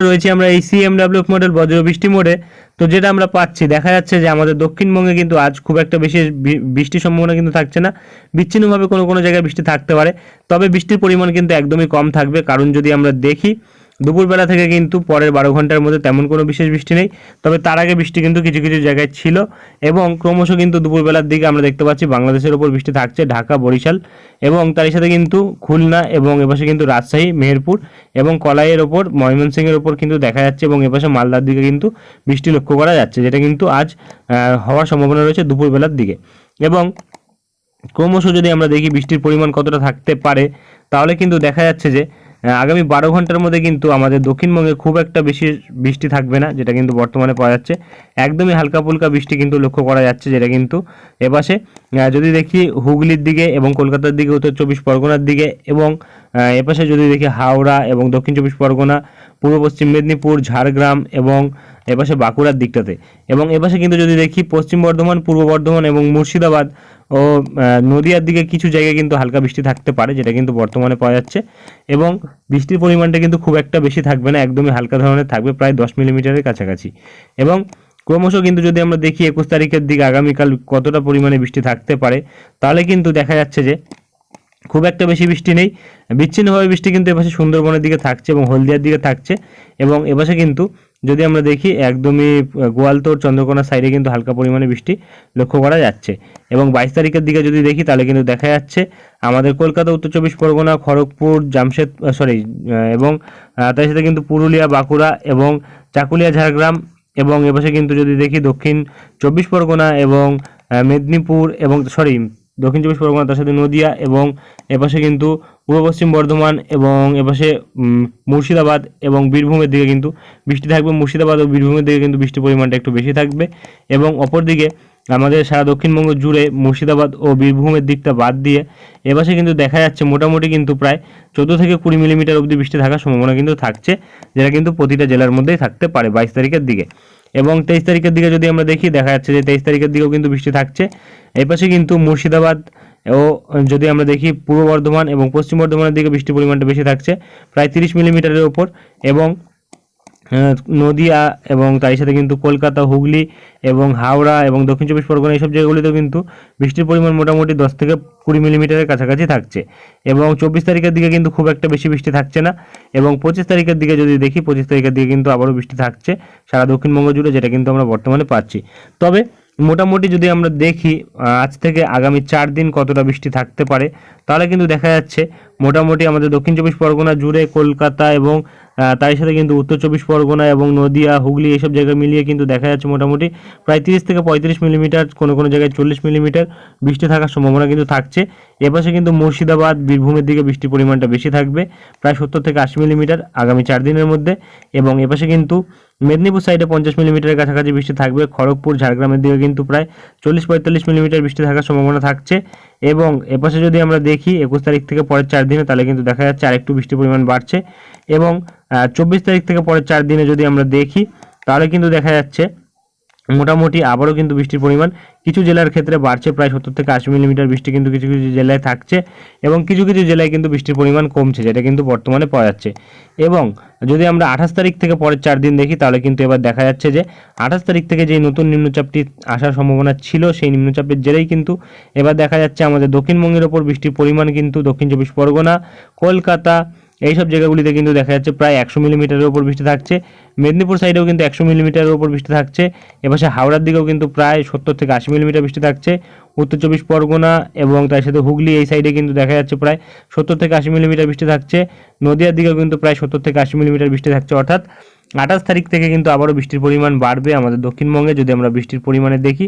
রয়েছি আমরা এই সিএমডাব্লিউ মডেল বজ্র বৃষ্টি মোড়ে। তো যেটা আমরা পাচ্ছি, দেখা যাচ্ছে যে আমাদের দক্ষিণবঙ্গে কিন্তু আজ খুব একটা বেশি বৃষ্টির সম্ভাবনা কিন্তু থাকছে না। বিচ্ছিন্নভাবে কোনো কোনো জায়গায় বৃষ্টি থাকতে পারে। তবে বৃষ্টির পরিমাণ কিন্তু একদমই কম থাকবে। কারণ যদি আমরা দেখি দুপুরবেলা থেকে কিন্তু পরের বারো ঘণ্টার মধ্যে তেমন কোনো বিশেষ বৃষ্টি নেই। তবে তার আগে বৃষ্টি কিন্তু কিছু কিছু জায়গায় ছিল এবং ক্রমশ কিন্তু দুপুরবেলার দিকে আমরা দেখতে পাচ্ছি বাংলাদেশের ওপর বৃষ্টি থাকছে ঢাকা, বরিশাল এবং তারই সাথে কিন্তু খুলনা এবং এপাশে কিন্তু রাজশাহী, মেহেরপুর এবং কলাইয়ের ওপর, ময়মনসিংহের ওপর কিন্তু দেখা যাচ্ছে এবং এপাশে মালদার দিকে কিন্তু বৃষ্টি লক্ষ্য করা যাচ্ছে, যেটা কিন্তু আজ হওয়ার সম্ভাবনা রয়েছে দুপুরবেলার দিকে। এবং ক্রমশ যদি আমরা দেখি বৃষ্টির পরিমাণ কতটা থাকতে পারে, তাহলে কিন্তু দেখা যাচ্ছে যে আগামী বারো ঘণ্টার মধ্যে কিন্তু আমাদের দক্ষিণবঙ্গে খুব একটা বেশি বৃষ্টি থাকবে না, যেটা কিন্তু বর্তমানে পাওয়া যাচ্ছে। একদমই হালকা ফুলকা বৃষ্টি কিন্তু লক্ষ্য করা যাচ্ছে, যেটা কিন্তু এপাশে যদি দেখি হুগলির দিকে এবং কলকাতার দিকে, উত্তর চব্বিশ পরগনার দিকে এবং এপাশে যদি দেখি হাওড়া এবং দক্ষিণ চব্বিশ পরগনা পূর্ব পশ্চিম মেদিনীপুর, ঝাড়গ্রাম এবং এপাশে বাঁকুড়ার দিকটাতে। এবং এপাশে কিন্তু যদি দেখি পশ্চিম বর্ধমান, পূর্ব বর্ধমান এবং মুর্শিদাবাদ ও নদিয়ার দিকে কিছু জায়গায় কিন্তু হালকা বৃষ্টি থাকতে পারে, যেটা কিন্তু বর্তমানে পাওয়া যাচ্ছে। এবং বৃষ্টির পরিমাণটা কিন্তু খুব একটা বেশি থাকবে না, একদমই হালকা ধরনের থাকবে, প্রায় দশ মিলিমিটারের কাছাকাছি। এবং ক্রমশ কিন্তু যদি আমরা দেখি একুশ তারিখের দিকে আগামীকাল কতটা পরিমাণে বৃষ্টি থাকতে পারে, তাহলে কিন্তু দেখা যাচ্ছে যে খুব একটা বেশি বৃষ্টি নেই। বিচ্ছিন্নভাবে বৃষ্টি কিন্তু এপাশে সুন্দরবনের দিকে থাকছে এবং হলদিয়ার দিকে থাকছে এবং এপাশে কিন্তু যদি আমরা দেখি একদমই গোয়ালতোর চন্দ্রকোনা সাইডে কিন্তু হালকা পরিমাণে বৃষ্টি লক্ষ্য করা যাচ্ছে এবং বাইশ তারিখের দিকে যদি দেখি তাহলে কিন্তু দেখা যাচ্ছে আমাদের কলকাতা, উত্তর চব্বিশ পরগনা, খড়গপুর, জামশেদ সরি এবং তার সাথে কিন্তু পুরুলিয়া, বাঁকুড়া এবং চাকুলিয়া, ঝাড়গ্রাম এবং এপাশে কিন্তু যদি দেখি দক্ষিণ চব্বিশ পরগনা এবং মেদিনীপুর এবং সরি দক্ষিণ চব্বিশ পরগনা, তার সাথে নদিয়া এবং এপাশে কিন্তু পূর্ব পশ্চিম বর্ধমান এবং এপাশে মুর্শিদাবাদ এবং বীরভূমের দিকে কিন্তু বৃষ্টি থাকবে। মুর্শিদাবাদ ও বীরভূমের দিকে কিন্তু বৃষ্টির পরিমাণটা একটু বেশি থাকবে এবং অপরদিকে আমাদের সারা দক্ষিণবঙ্গ জুড়ে মুর্শিদাবাদ ও বীরভূমের দিকটা বাদ দিয়ে এপাশে কিন্তু দেখা যাচ্ছে মোটামুটি কিন্তু প্রায় চোদ্দ থেকে কুড়ি মিলিমিটার অবধি বৃষ্টি থাকার সম্ভাবনা কিন্তু থাকছে, যেটা কিন্তু প্রতিটা জেলার মধ্যেই থাকতে পারে বাইশ তারিখের দিকে। এবং তেইশ তারিখের দিকে যদি আমরা দেখি, দেখা যাচ্ছে যে তেইশ তারিখের দিকেও কিন্তু বৃষ্টি থাকছে। এপাশে পাশে কিন্তু মুর্শিদাবাদ ও যদি আমরা দেখি, পূর্ব বর্ধমান এবং পশ্চিম বর্ধমানের দিকে বৃষ্টির পরিমাণটা বেশি থাকছে, প্রায় তিরিশ মিলিমিটারের ওপর এবং নদিয়া এবং তার সাথে কিন্তু কলকাতা, হুগলি এবং হাওড়া এবং দক্ষিণ চব্বিশ পরগনা এইসব জায়গাগুলিতেও কিন্তু বৃষ্টির পরিমাণ মোটামুটি দশ থেকে কুড়ি মিলিমিটারের কাছাকাছি থাকছে এবং চব্বিশ তারিখের দিকে কিন্তু খুব একটা বেশি বৃষ্টি থাকছে না এবং পঁচিশ তারিখের দিকে যদি দেখি, পঁচিশ তারিখের দিকে কিন্তু আবারও বৃষ্টি থাকছে সারা দক্ষিণবঙ্গ জুড়ে, যেটা কিন্তু আমরা বর্তমানে পাচ্ছি। তবে মোটামুটি যদি আমরা দেখি আজ থেকে আগামী চার দিন কতটা বৃষ্টি থাকতে পারে, তাহলে কিন্তু দেখা যাচ্ছে মোটামুটি আমাদের দক্ষিণ চব্বিশ পরগনা জুড়ে কলকাতা এবং তার সাথে কিন্তু উত্তর চব্বিশ পরগনা এবং নদিয়া, হুগলি এইসব জায়গা মিলিয়ে কিন্তু দেখা যাচ্ছে মোটামুটি প্রায় তিরিশ থেকে পঁয়ত্রিশ মিলিমিটার, কোনো কোনো জায়গায় চল্লিশ মিলিমিটার বৃষ্টি থাকার সম্ভাবনা কিন্তু থাকছে। এপাশে কিন্তু মুর্শিদাবাদ, বীরভূমের দিকে বৃষ্টির পরিমাণটা বেশি থাকবে, প্রায় সত্তর থেকে আশি মিলিমিটার আগামী চার দিনের মধ্যে। এবং এপাশে কিন্তু মেদিনীপুর সাইডে পঞ্চাশ মিলিমিটারের কাছাকাছি বৃষ্টি থাকবে, খড়গপুর, ঝাড়গ্রামের দিকে কিন্তু প্রায় চল্লিশ পঁয়তাল্লিশ মিলিমিটার বৃষ্টি থাকার সম্ভাবনা থাকছে। এবং এপাশে যদি আমরা দেখি একুশ তারিখ থেকে পরের চার দিনে, তাহলে কিন্তু দেখা যাচ্ছে আরেকটু বৃষ্টির পরিমাণ বাড়ছে। এবং চব্বিশ তারিখ থেকে পরের চার দিনে যদি আমরা দেখি, তাহলে কিন্তু দেখা যাচ্ছে মোটামুটি আবারও কিন্তু বৃষ্টির পরিমাণ কিছু জেলার ক্ষেত্রে বাড়ছে, প্রায় সত্তর থেকে আশি মিলিমিটার বৃষ্টি কিন্তু কিছু কিছু জেলায় থাকছে এবং কিছু কিছু জেলায় কিন্তু বৃষ্টির পরিমাণ কমছে, যেটা কিন্তু বর্তমানে পাওয়া যাচ্ছে। এবং যদি আমরা আঠাশ তারিখ থেকে পরের চার দিন দেখি, তাহলে কিন্তু এবার দেখা যাচ্ছে যে আঠাশ তারিখ থেকে যে নতুন নিম্নচাপটি আসার সম্ভাবনা ছিল, সেই নিম্নচাপের জেরেই কিন্তু এবার দেখা যাচ্ছে আমাদের দক্ষিণবঙ্গের ওপর বৃষ্টির পরিমাণ কিন্তু দক্ষিণ চব্বিশ পরগনা, কলকাতা এইসব জায়গাগুলিতে কিন্তু দেখা যাচ্ছে প্রায় একশো মিলিমিটারের ওপর বৃষ্টি থাকছে। মেদিনীপুর সাইডেও কিন্তু একশো মিলিমিটারের ওপর বৃষ্টি থাকছে। এপাশে হাওড়ার দিকেও কিন্তু প্রায় সত্তর থেকে আশি মিলিমিটার বৃষ্টি থাকছে। উত্তর চব্বিশ পরগনা এবং তার সাথে হুগলি এই সাইডে কিন্তু দেখা যাচ্ছে প্রায় সত্তর থেকে আশি মিলিমিটার বৃষ্টি থাকছে। নদিয়ার দিকেও কিন্তু প্রায় সত্তর থেকে আশি মিলিমিটার বৃষ্টি থাকছে। অর্থাৎ আঠাশ তারিখ থেকে কিন্তু আবারও বৃষ্টির পরিমাণ বাড়বে আমাদের দক্ষিণবঙ্গে। যদি আমরা বৃষ্টির পরিমাণে দেখি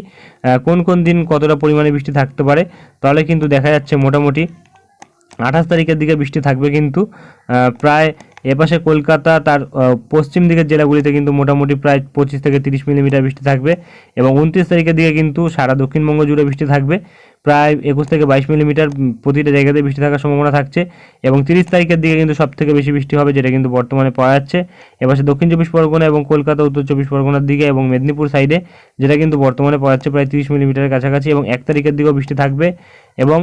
কোন কোন দিন কতটা পরিমাণে বৃষ্টি থাকতে পারে, তাহলে কিন্তু দেখা যাচ্ছে মোটামুটি আঠাশ তারিখের দিকে বৃষ্টি থাকবে কিন্তু প্রায় এপাশে কলকাতা, তার পশ্চিম দিকের জেলাগুলিতে কিন্তু মোটামুটি প্রায় পঁচিশ থেকে তিরিশ মিলিমিটার বৃষ্টি থাকবে এবং উনত্রিশ তারিখের দিকে কিন্তু সারা দক্ষিণবঙ্গ জুড়ে বৃষ্টি থাকবে। প্রায় একুশ থেকে বাইশ মিলিমিটার প্রতিটা জায়গাতে বৃষ্টি থাকার সম্ভাবনা থাকছে এবং তিরিশ তারিখের দিকে কিন্তু সব থেকে বেশি বৃষ্টি হবে যেটা কিন্তু বর্তমানে পাওয়া যাচ্ছে। এপাশে দক্ষিণ চব্বিশ পরগনা এবং কলকাতা, উত্তর চব্বিশ পরগনার দিকে এবং মেদিনীপুর সাইডে যেটা কিন্তু বর্তমানে পাওয়া যাচ্ছে প্রায় তিরিশ মিলিমিটারের কাছাকাছি এবং এক তারিখের দিকেও বৃষ্টি থাকবে এবং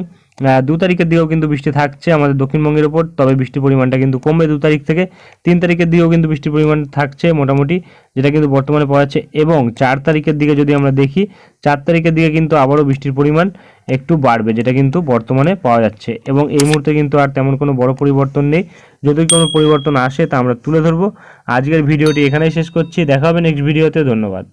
দু তারিখের দিকেও কিন্তু বৃষ্টি থাকছে আমাদের দক্ষিণবঙ্গের ওপর তবে বৃষ্টির পরিমাণটা কিন্তু কমবে দু তারিখ থেকে। তিন তারিখের দিকেও কিন্তু বৃষ্টির পরিমাণ থাকছে মোটামুটি, যেটা কিন্তু বর্তমানে পাওয়া যাচ্ছে এবং চার তারিখের দিকে যদি আমরা দেখি, চার তারিখের দিকে কিন্তু আবারও বৃষ্টির পরিমাণ একটু বাড়বে, যেটা কিন্তু বর্তমানে পাওয়া যাচ্ছে। এবং এই মুহূর্তে কিন্তু আর তেমন কোনো বড় পরিবর্তন নেই। যদি কোনো পরিবর্তন আসে তা আমরা তুলে ধরবো। আজকের ভিডিওটি এখানেই শেষ করছি। দেখা হবে নেক্সট ভিডিওতে ধন্যবাদ।